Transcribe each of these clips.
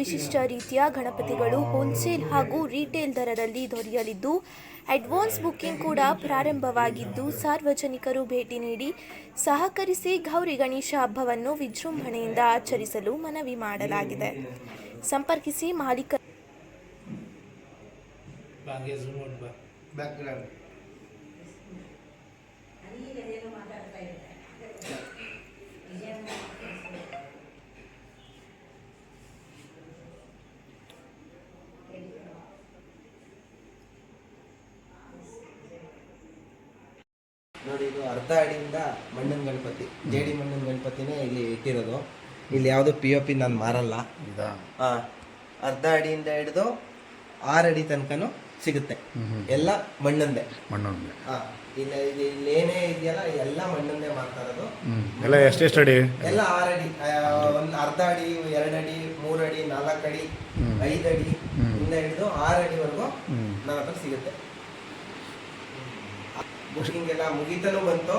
ವಿಶಿಷ್ಟ ರೀತಿಯ ಗಣಪತಿಗಳು ಹೋಲ್ಸೇಲ್ ಹಾಗೂ ರೀಟೇಲ್ ದರದಲ್ಲಿ ದೊರೆಯಲಿದ್ದು ಅಡ್ವಾನ್ಸ್ ಬುಕ್ಕಿಂಗ್ ಕೂಡ ಪ್ರಾರಂಭವಾಗಿದ್ದು ಸಾರ್ವಜನಿಕರು ಭೇಟಿ ನೀಡಿ ಸಹಕರಿಸಿ ಗೌರಿ ಗಣೇಶ ಹಬ್ಬವನ್ನು ವಿಜೃಂಭಣೆಯಿಂದ ಆಚರಿಸಲು ಮನವಿ ಮಾಡಲಾಗಿದೆ. ಸಂಪರ್ಕಿಸಿ ಮಾಲೀಕ ನೋಡಿ ಇದು ಅರ್ಧ ಅಡಿಯಿಂದ ಮಣ್ಣಿನ ಗಣಪತಿ ಜೇಡಿ ಮಣ್ಣಿನ ಗಣಪತಿನೇ ಇಲ್ಲಿ ಇಟ್ಟಿರೋದು. ಇಲ್ಲಿ ಯಾವುದು ಪಿ ಒ ಪಿ ನಾನು ಮಾರಲ್ಲ. ಅರ್ಧ ಅಡಿಯಿಂದ ಹಿಡಿದು ಆರು ಅಡಿ ತನಕನೂ ಸಿಗುತ್ತೆ. ಎಲ್ಲ ಮಣ್ಣಂದೆ ಮಣ್ಣೊಂದು. ಇಲ್ಲ ಇಲ್ಲಿ ಇಲ್ಲಿ ಏನೇ ಇದೆಯಲ್ಲ ಎಲ್ಲ ಮಣ್ಣನ್ನೇ ಮಾಡ್ತಾ ಇರೋದು. ಎಲ್ಲ ಎಷ್ಟೆಷ್ಟು ಅಡಿ? ಎಲ್ಲ ಆರು ಅಡಿ. ಒಂದು ಅರ್ಧ ಅಡಿ ಎರಡು ಅಡಿ ಮೂರು ಅಡಿ ನಾಲ್ಕು ಅಡಿ ಐದು ಅಡಿ ಇಂದ ಹಿಡಿದು ಆರು ಅಡಿವರೆಗೂ ಹ್ಮ್. ನನ್ನ ಹತ್ರ ಸಿಗುತ್ತೆ. ಬುಕಿಂಗ್ ಎಲ್ಲ ಮುಗಿತಾನೂ ಬಂತು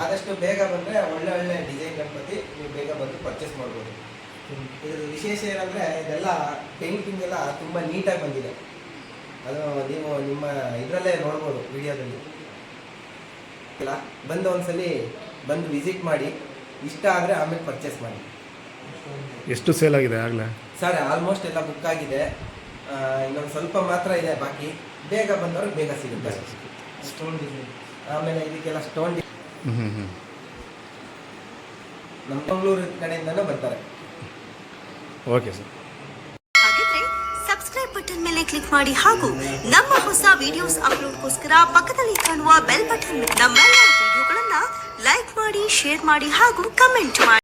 ಆದಷ್ಟು ಬೇಗ ಬಂದ್ರೆ ಒಳ್ಳೆ ಒಳ್ಳೆ ಡಿಸೈನ್ ಗಣಪತಿ ನೀವು ಬೇಗ ಬಂದು ಪರ್ಚೇಸ್ ಮಾಡ್ಬೋದು. ಇದ್ರ ವಿಶೇಷ ಏನಂದ್ರೆ ಇದೆಲ್ಲ ಪೇಂಟಿಂಗ್ ಎಲ್ಲ ತುಂಬಾ ನೀಟಾಗಿ ಬಂದಿದೆ. ಅದು ನೀವು ನಿಮ್ಮ ಇದರಲ್ಲೇ ನೋಡ್ಬೋದು ವಿಡಿಯೋದಲ್ಲಿ. ಇಲ್ಲ ಬಂದು ಒಂದ್ಸಲಿ ಬಂದು ವಿಸಿಟ್ ಮಾಡಿ ಇಷ್ಟ ಆದರೆ ಆಮೇಲೆ ಪರ್ಚೇಸ್ ಮಾಡಿ. ಎಷ್ಟು ಸೇಲ್ ಆಗಿದೆ ಆಗಲೇ? ಸರ್ ಆಲ್ಮೋಸ್ಟ್ ಎಲ್ಲ ಬುಕ್ ಆಗಿದೆ. ಇನ್ನೊಂದು ಸ್ವಲ್ಪ ಮಾತ್ರ ಇದೆ ಬಾಕಿ. ಬೇಗ ಬಂದವ್ರಿಗೆ ಬೇಗ ಸಿಗುತ್ತೆ. ಸ್ಟೋನ್ ಡಿಸೈನ್ ಆಮೇಲೆ ಇದಕ್ಕೆಲ್ಲ ಸ್ಟೋನ್ ನಮ್ಮ ಮಂಗಳೂರು ಕಡೆಯಿಂದನೂ ಬರ್ತಾರೆ. ಓಕೆ ಸರ್ ಹಾಗಿದ್ರೆ ಸಬ್ಸ್ಕ್ರೈಬ್ ಬಟನ್ ಮೇಲೆ ಕ್ಲಿಕ್ ಮಾಡಿ ಹಾಗೂ ನಮ್ಮ ಹೊಸ ವಿಡಿಯೋಸ್ ಅಪ್ಲೋಡ್ಗೋಸ್ಕರ ಪಕ್ಕದಲ್ಲಿ ಕಾಣುವ ಬೆಲ್ ಬಟನ್ ನಮ್ಮೆಲ್ಲ ವಿಡಿಯೋಗಳನ್ನ ಲೈಕ್ ಮಾಡಿ ಶೇರ್ ಮಾಡಿ ಹಾಗೂ ಕಮೆಂಟ್ ಮಾಡಿ.